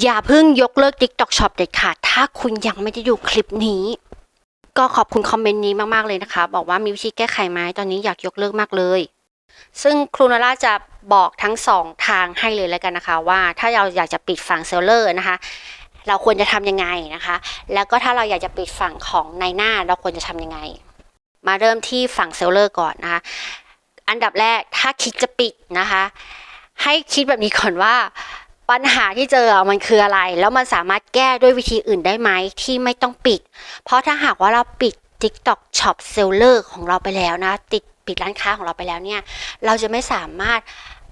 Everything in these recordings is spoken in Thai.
อย่าเพิ่งยกเลิก TikTok Shop เด็ดขาดถ้าคุณยังไม่ได้ดูคลิปนี้ ก็ขอบคุณคอมเมนต์นี้มาก ๆ เลยนะคะ บอกว่ามีวิธีแก้ไขไหมตอนนี้อยากยกเลิกมากเลย ซึ่งครูนาร่าจะบอกทั้งสองทางให้เลยแล้วกันนะคะ ว่าถ้าเราอยากจะปิดฝั่งเซลเลอร์นะคะ เราควรจะทำยังไงนะคะ แล้วก็ถ้าเราอยากจะปิดฝั่งของในหน้าเราควรจะทำยังไง มาเริ่มที่ฝั่งเซลเลอร์ก่อนนะคะอันดับแรกถ้าคิดจะปิดนะคะ ให้คิดแบบนี้ก่อนว่า ปัญหาที่เจอมันคืออะไร แล้วมันสามารถแก้ด้วยวิธีอื่นได้ไหมที่ไม่ต้องปิด เพราะถ้าหากว่าเราปิด TikTok Shop Seller ของเราไปแล้วนะ ติดปิดร้านค้าของเราไปแล้วเนี่ย เราจะไม่สามารถ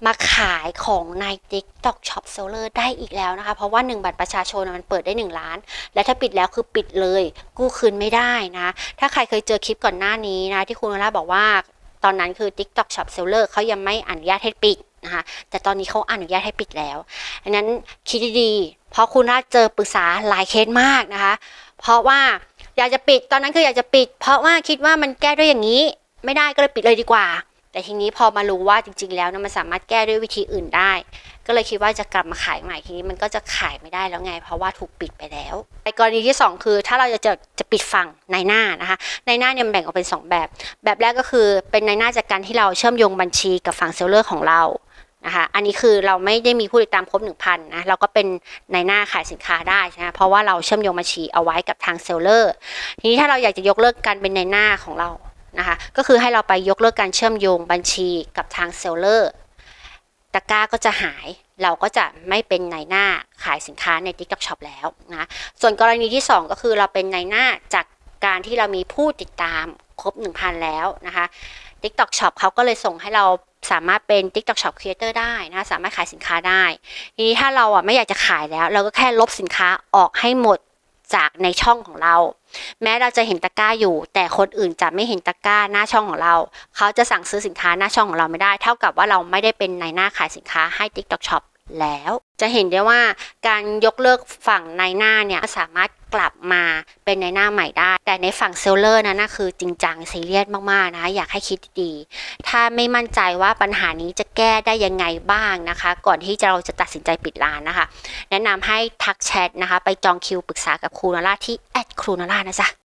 มาขายของใน TikTok Shop Seller ได้อีกแล้วนะคะ เพราะว่า 1 บัตรประชาชนมันเปิดได้ 1 ล้าน และถ้าปิดแล้วคือปิดเลย กู้คืนไม่ได้นะ ถ้าใครเคยเจอคลิปก่อนหน้านี้นะ ที่คุณโนล่าบอกว่าตอนนั้นคือ TikTok Shop Seller เขายังไม่อนุญาตให้ปิด นะคะแต่ตอนนี้เขาอนุญาตให้ปิดแล้วอันนั้นคิดดีๆเพราะคุณน่าเจอปรึกษาหลายเคสมากนะคะ เพราะว่าอยากจะปิดตอนนั้นคืออยากจะปิด เพราะว่าคิดว่ามันแก้ด้วยอย่างนี้ ไม่ได้ก็เลยปิดเลยดีกว่า แต่ทีนี้พอมารู้ว่าจริง ๆ แล้วนะมันสามารถแก้ด้วยวิธีอื่นได้ ก็เลยคิดว่าจะกลับมาขายใหม่ทีนี้มันก็จะขายไม่ได้แล้วไง เพราะว่าถูกปิดไปแล้วในกรณีที่สองคือ ถ้าเราจะจะจะปิดฝั่งในหน้านะคะในหน้าเนี่ยแบ่งออกเป็นสองแบบ แบบแรกก็คือเป็นในหน้าจากการที่เราเชื่อมโยงบัญชีกับฝั่งเซลเลอร์ของเรา นะคะอันนี้คือเราไม่ได้มีผู้ติดตามครบ1,000นะเราก็เป็นในหน้าขายสินค้าได้ใช่ไหมเพราะว่าเราเชื่อมโยงบัญชีเอาไว้กับทางเซลเลอร์ทีนี้ถ้าเราอยากจะยกเลิกการเป็นในหน้าของเรานะคะก็คือให้เราไปยกเลิกการเชื่อมโยงบัญชีกับทางเซลเลอร์ตะกร้าก็จะหายเราก็จะไม่เป็นในหน้าขายสินค้าใน TikTok Shop แล้วนะส่วนกรณีที่ 2 ก็คือเราเป็นในหน้าจากการที่เรามีผู้ติดตามครบ 1,000 แล้วนะคะ TikTok Shop เขาก็เลยส่งให้เรา สามารถเป็น TikTok Shop Creator ได้นะสามารถขายสินค้าได้ ทีนี้ถ้าเราอะไม่อยากจะขายแล้ว เราก็แค่ลบสินค้าออกให้หมดจากในช่องของเรา แม้เราจะเห็นตะกร้าอยู่ แต่คนอื่นจะไม่เห็นตะกร้าหน้าช่องของเรา เขาจะสั่งซื้อสินค้าหน้าช่องของเราไม่ได้ เท่ากับว่าเราไม่ได้เป็นในหน้าขายสินค้าให้ TikTok Shop แล้ว จะเห็นได้ว่าการยกเลิกฝั่งในหน้าเนี่ยสามารถ กลับมาเป็นในหน้าใหม่ได้ แต่ในฝั่งเซลเลอร์นั้นนะคือจริงจังซีเรียสมากๆนะคะอยากให้คิดดีถ้าไม่มั่นใจว่าปัญหานี้จะแก้ได้ยังไงบ้างนะคะ ก่อนที่เราจะตัดสินใจปิดร้านนะคะ แนะนำให้ทักแชทนะคะ ไปจองคิวปรึกษากับครูนาร่าที่แอดครูนาร่านะจ๊ะ